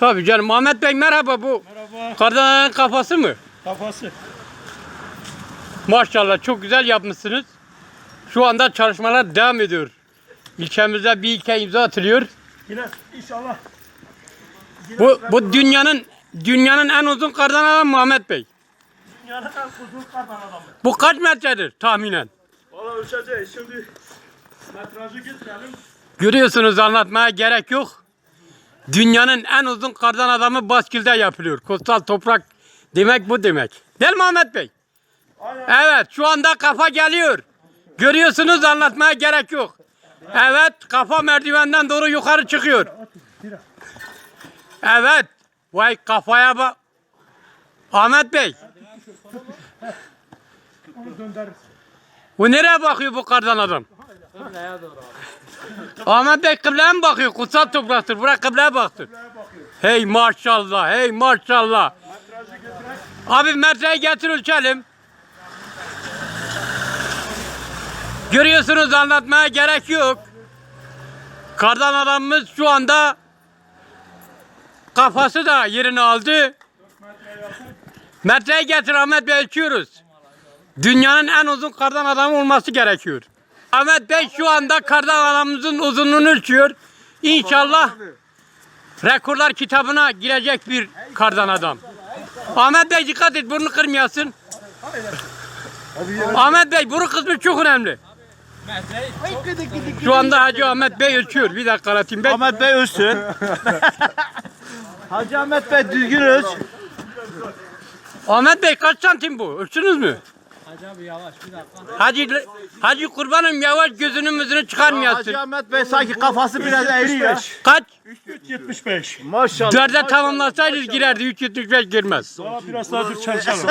Tabii canım. Ahmet Bey merhaba bu. Merhaba. Kardananın kafası mı? Kafası. Maşallah çok güzel yapmışsınız. Şu anda çalışmalar devam ediyor. İlçemizde bir ilke imza atılıyor. Yine inşallah. Bu, bu dünyanın dünyanın en uzun kardan adamı Ahmet Bey. Dünyanın en uzun kardan adamı. Bu kaç metredir tahminen? Valla ölçeceğiz. Şimdi metrajı getirelim. Görüyorsunuz anlatmaya gerek yok. Dünyanın en uzun kardan adamı Baskül'de yapılıyor. Kutsal toprak demek bu demek. Değil mi Ahmet Bey? Evet şu anda kafa geliyor. Görüyorsunuz anlatmaya gerek yok. Evet kafa merdivenden doğru yukarı çıkıyor. Evet. Vay kafaya bak. Ahmet Bey. Onu döndürürüz. Bu nereye bakıyor bu kardan adam? Ahmet Bey kıbleye mi bakıyor? Kutsal topraktır. Bırak kıbleye baktır. Hey maşallah, hey maşallah. Abi metreyi getir ölçelim. Görüyorsunuz anlatmaya gerek yok. Kardan adamımız şu anda kafası da yerini aldı. Metreyi getir Ahmet Bey ölçüyoruz. Dünyanın en uzun kardan adamı olması gerekiyor. Ahmet Bey şu anda kardan adamımızın uzunluğunu ölçüyor. İnşallah rekorlar kitabına girecek bir kardan adam. Ahmet Bey dikkat et burnu kırmayasın. Ahmet Bey burun kısmı çok önemli. Şu anda Hacı Ahmet Bey ölçüyor. Bir dakika Latin Bey. Ahmet Bey ölsün. Hacı Ahmet Bey düzgün öls. Ahmet Bey kaç santim bu? Ölçtünüz mü? Hacı abi yavaş bir dakika. Hacı, Hacı kurbanım yavaş gözünün müzünü çıkarmayasın. Hacı Ahmet Bey sanki kafası biraz eğriyor. Kaç? 375. Maşallah. Dörde tamamlasaydınız girerdi. 375 girmez. Daha biraz daha dur çalışalım.